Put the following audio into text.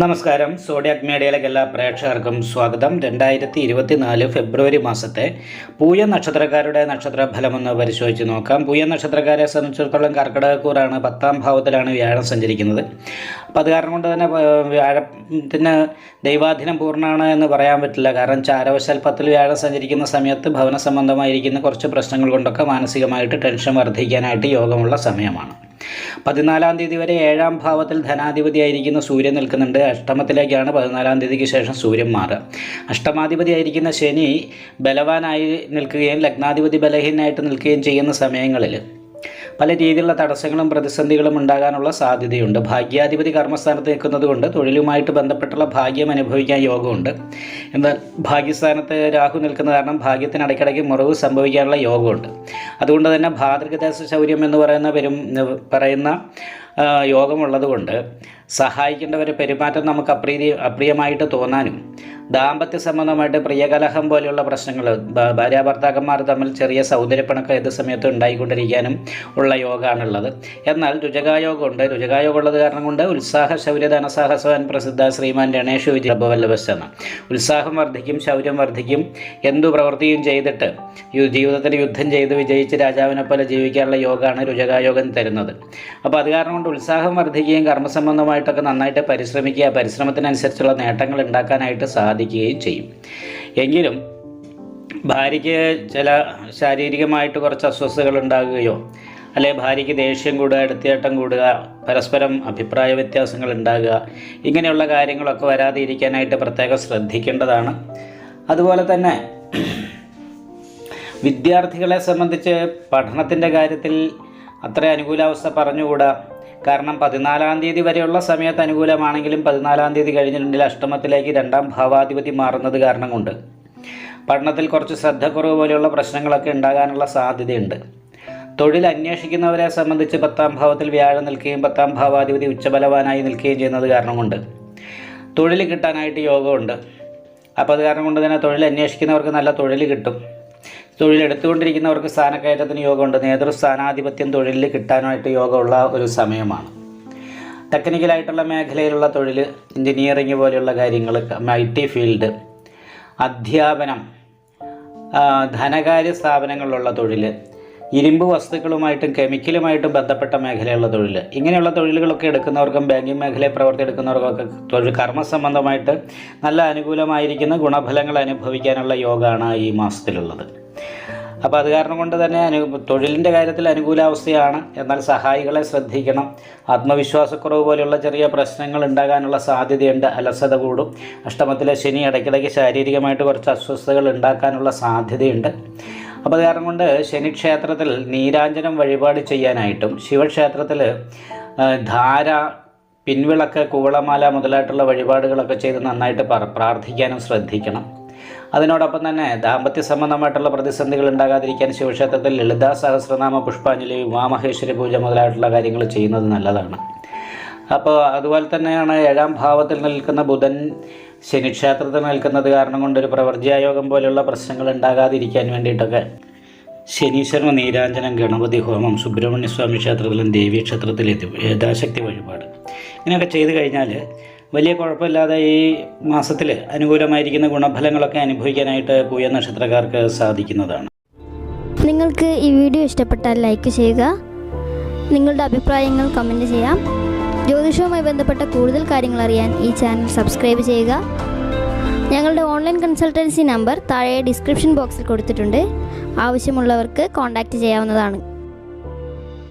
നമസ്കാരം. സോഡിയാക് മീഡിയയിലേക്ക് എല്ലാ പ്രേക്ഷകർക്കും സ്വാഗതം. രണ്ടായിരത്തി ഇരുപത്തിനാല് ഫെബ്രുവരി മാസത്തെ പൂയ നക്ഷത്രക്കാരുടെ നക്ഷത്ര ഫലമൊന്ന് പരിശോധിച്ച് നോക്കാം. പൂയ നക്ഷത്രക്കാരെ സംബന്ധിച്ചിടത്തോളം കർക്കിടകക്കൂറാണ് പത്താം ഭാവത്തിലാണ് വ്യാഴം സഞ്ചരിക്കുന്നത്. അപ്പോൾ അത് കാരണം കൊണ്ട് തന്നെ വ്യാഴത്തിന് ദൈവാധീനം പൂർണമാണ് എന്ന് പറയാൻ പറ്റില്ല. കാരണം ചാരവശൽപ്പത്തിൽ പത്തിൽ വ്യാഴം സഞ്ചരിക്കുന്ന സമയത്ത് ഭവന സംബന്ധമായിരിക്കുന്ന കുറച്ച് പ്രശ്നങ്ങൾ കൊണ്ടൊക്കെ മാനസികമായിട്ട് ടെൻഷൻ വർദ്ധിക്കാനായിട്ട് യോഗമുള്ള സമയമാണ്. പതിനാലാം തീയതി വരെ ഏഴാം ഭാവത്തിൽ ധനാധിപതിയായിരിക്കുന്ന സൂര്യൻ നിൽക്കുന്നുണ്ട്. അഷ്ടമത്തിലേക്കാണ് പതിനാലാം തീയതിക്ക് ശേഷം സൂര്യൻ മാറുക. അഷ്ടമാധിപതിയായിരിക്കുന്ന ശനി ബലവാനായി നിൽക്കുകയും ലഗ്നാധിപതി ബലഹീനായിട്ട് നിൽക്കുകയും ചെയ്യുന്ന സമയങ്ങളിൽ പല രീതിയിലുള്ള തടസ്സങ്ങളും പ്രതിസന്ധികളും ഉണ്ടാകാനുള്ള സാധ്യതയുണ്ട്. ഭാഗ്യാധിപതി കർമ്മസ്ഥാനത്ത് നിൽക്കുന്നത് കൊണ്ട് തൊഴിലുമായിട്ട് ബന്ധപ്പെട്ടുള്ള ഭാഗ്യം അനുഭവിക്കാൻ യോഗമുണ്ട്. എന്നാൽ ഭാഗ്യസ്ഥാനത്ത് രാഹു നിൽക്കുന്ന കാരണം ഭാഗ്യത്തിന് ഇടയ്ക്കിടയ്ക്ക് മുറിവ് സംഭവിക്കാനുള്ള യോഗമുണ്ട്. അതുകൊണ്ട് തന്നെ ഭാതൃകദേശ ശൗര്യം എന്ന് പറയുന്ന പെരും പറയുന്ന ആ, യോഗമുള്ളത് കൊണ്ട് സഹായിക്കേണ്ടവരെ പെരുമാറ്റം നമുക്ക് അപ്രീതി അപ്രിയമായിട്ട് തോന്നാനും ദാമ്പത്യ സംബന്ധമായിട്ട് പ്രിയകലഹം പോലെയുള്ള പ്രശ്നങ്ങൾ ഭാര്യ ഭർത്താക്കന്മാർ തമ്മിൽ ചെറിയ സൗന്ദര്യപ്പണക്കം ഏത് സമയത്തും ഉണ്ടായിക്കൊണ്ടിരിക്കാനും ഉള്ള യോഗമാണുള്ളത് എന്നാൽ രുചകായോഗമുണ്ട്. രുചകായോഗം ഉള്ളത് കാരണം കൊണ്ട് ഉത്സാഹ ശൗര്യ ധനസാഹസവാൻ പ്രസിദ്ധ ശ്രീമാൻ രണേഷ് വിജയ വിജയബല്ലഭസ്ഥാണ് ഉത്സാഹം വർദ്ധിക്കും ശൗര്യം വർദ്ധിക്കും. എന്തു പ്രവൃത്തിയും ചെയ്തിട്ട് ജീവിതത്തിൽ യുദ്ധം ചെയ്ത് വിജയിച്ച് രാജാവിനെ പോലെ ജീവിക്കാനുള്ള യോഗമാണ് രുചകായോഗം തരുന്നത്. അപ്പോൾ അത് കാരണം കൊണ്ട് ഉത്സാഹം വർദ്ധിക്കുകയും കർമ്മസംബന്ധമായിട്ടൊക്കെ നന്നായിട്ട് പരിശ്രമിക്കുക പരിശ്രമത്തിനനുസരിച്ചുള്ള നേട്ടങ്ങൾ ഉണ്ടാക്കാനായിട്ട് സാധിക്കുകയും ചെയ്യും. എങ്കിലും ഭാര്യയ്ക്ക് ചില ശാരീരികമായിട്ട് കുറച്ച് അസ്വസ്ഥതകൾ ഉണ്ടാകുകയോ അല്ലെ ഭാര്യയ്ക്ക് ദേഷ്യം കൂടുക എടുത്തേട്ടം കൂടുക പരസ്പരം അഭിപ്രായ വ്യത്യാസങ്ങൾ ഉണ്ടാകുക ഇങ്ങനെയുള്ള കാര്യങ്ങളൊക്കെ വരാതെ ഇരിക്കാനായിട്ട് പ്രത്യേകം ശ്രദ്ധിക്കേണ്ടതാണ്. അതുപോലെ തന്നെ വിദ്യാർത്ഥികളെ സംബന്ധിച്ച് പഠനത്തിന്റെ കാര്യത്തിൽ അത്ര അനുകൂലാവസ്ഥ പറഞ്ഞുകൂടാ. കാരണം പതിനാലാം തീയതി വരെയുള്ള സമയത്ത് അനുകൂലമാണെങ്കിലും പതിനാലാം തീയതി കഴിഞ്ഞിട്ടുണ്ടെങ്കിൽ അഷ്ടമത്തിലേക്ക് രണ്ടാം ഭാവാധിപതി മാറുന്നത് കാരണം കൊണ്ട്. പഠനത്തിൽ കുറച്ച് ശ്രദ്ധക്കുറവ് പോലെയുള്ള പ്രശ്നങ്ങളൊക്കെ ഉണ്ടാകാനുള്ള സാധ്യതയുണ്ട്. തൊഴിൽ അന്വേഷിക്കുന്നവരെ സംബന്ധിച്ച് പത്താം ഭാവത്തിൽ വ്യാഴം നിൽക്കുകയും പത്താം ഭാവാധിപതി ഉച്ചബലവാനായി നിൽക്കുകയും ചെയ്യുന്നത് കാരണം കൊണ്ട്. തൊഴിൽ കിട്ടാനായിട്ട് യോഗമുണ്ട്. അപ്പോൾ അത് കാരണം കൊണ്ട് തന്നെ തൊഴിൽ അന്വേഷിക്കുന്നവർക്ക് നല്ല തൊഴിൽ കിട്ടും. തൊഴിൽ എടുത്തുകൊണ്ടിരിക്കുന്നവർക്ക് സ്ഥാനക്കയറ്റത്തിന് യോഗമുണ്ട്. നേതൃസ്ഥാനാധിപത്യം തൊഴിലിൽ കിട്ടാനായിട്ട് യോഗമുള്ള ഒരു സമയമാണ്. ടെക്നിക്കലായിട്ടുള്ള മേഖലയിലുള്ള തൊഴിൽ എഞ്ചിനീയറിംഗ് പോലെയുള്ള കാര്യങ്ങൾ ഐ ടി ഫീൽഡ് അധ്യാപനം ധനകാര്യ സ്ഥാപനങ്ങളിലുള്ള തൊഴിൽ ഇരുമ്പ് വസ്തുക്കളുമായിട്ടും കെമിക്കലുമായിട്ടും ബന്ധപ്പെട്ട മേഖലയുള്ള തൊഴിൽ ഇങ്ങനെയുള്ള തൊഴിലുകളൊക്കെ എടുക്കുന്നവർക്കും ബാങ്കിങ് മേഖലയിൽ പ്രവർത്തി എടുക്കുന്നവർക്കൊക്കെ തൊഴിൽ കർമ്മ സംബന്ധമായിട്ട് നല്ല അനുകൂലമായിരിക്കുന്ന ഗുണഫലങ്ങൾ അനുഭവിക്കാനുള്ള യോഗമാണ് ഈ മാസത്തിലുള്ളത്. അപ്പോൾ അത് കാരണം കൊണ്ട് തന്നെ അനു തൊഴിലിന്റെ കാര്യത്തിൽ അനുകൂലാവസ്ഥയാണ്. എന്നാൽ സഹായികളെ ശ്രദ്ധിക്കണം. ആത്മവിശ്വാസക്കുറവ് പോലെയുള്ള ചെറിയ പ്രശ്നങ്ങൾ ഉണ്ടാകാനുള്ള സാധ്യതയുണ്ട്. അലസത കൂടും. അഷ്ടമത്തിലെ ശനി ഇടയ്ക്കിടയ്ക്ക് ശാരീരികമായിട്ട് കുറച്ച് അസ്വസ്ഥതകൾ ഉണ്ടാക്കാനുള്ള സാധ്യതയുണ്ട്. അപ്പോൾ കാരണം കൊണ്ട് ശനി ക്ഷേത്രത്തിൽ നീരാഞ്ജനം വഴിപാട് ചെയ്യാനായിട്ടും ശിവക്ഷേത്രത്തിൽ ധാര പിൻവിളക്ക് കൂവളമാല മുതലായിട്ടുള്ള വഴിപാടുകളൊക്കെ ചെയ്ത് നന്നായിട്ട് പ്രാർത്ഥിക്കാനും ശ്രദ്ധിക്കണം. അതിനോടൊപ്പം തന്നെ ദാമ്പത്യ സംബന്ധമായിട്ടുള്ള പ്രതിസന്ധികൾ ഉണ്ടാകാതിരിക്കാൻ ശിവക്ഷേത്രത്തിൽ ലളിതാ സഹസ്രനാമ പുഷ്പാഞ്ജലി ഉമാമഹേശ്വരി പൂജ മുതലായിട്ടുള്ള കാര്യങ്ങൾ ചെയ്യുന്നത് നല്ലതാണ്. അപ്പോൾ അതുപോലെ തന്നെയാണ് ഏഴാം ഭാവത്തിൽ നിൽക്കുന്ന ബുധൻ ശനിക്ഷേത്രത്തിൽ നിൽക്കുന്നത് കാരണം കൊണ്ട് ഒരു പ്രവർജ്യായോഗം പോലെയുള്ള പ്രശ്നങ്ങൾ ഉണ്ടാകാതിരിക്കാൻ വേണ്ടിയിട്ടൊക്കെ ശനീശ്വരൻ നീരാഞ്ജനം ഗണപതി ഹോമം സുബ്രഹ്മണ്യ സ്വാമി ക്ഷേത്രത്തിലും ദേവീക്ഷേത്രത്തിലെത്തും യഥാശക്തി വഴിപാട്. ഇങ്ങനെയൊക്കെ ചെയ്തു കഴിഞ്ഞാൽ വലിയ കുഴപ്പമില്ലാതെ ഈ മാസത്തിൽ അനുകൂലമായിരിക്കുന്ന ഗുണഫലങ്ങളൊക്കെ അനുഭവിക്കാനായിട്ട് പൂയ നക്ഷത്രക്കാർക്ക് സാധിക്കുന്നതാണ്. നിങ്ങൾക്ക് ഈ വീഡിയോ ഇഷ്ടപ്പെട്ടാൽ ലൈക്ക് ചെയ്യുക. നിങ്ങളുടെ അഭിപ്രായങ്ങൾ കമന്റ് ചെയ്യാം. ജ്യോതിഷവുമായി ബന്ധപ്പെട്ട കൂടുതൽ കാര്യങ്ങൾ അറിയാൻ ഈ ചാനൽ സബ്സ്ക്രൈബ് ചെയ്യുക. ഞങ്ങളുടെ ഓൺലൈൻ കൺസൾട്ടൻസി നമ്പർ താഴെ ഡിസ്ക്രിപ്ഷൻ ബോക്സിൽ കൊടുത്തിട്ടുണ്ട്. ആവശ്യമുള്ളവർക്ക് കോൺടാക്റ്റ് ചെയ്യാവുന്നതാണ്.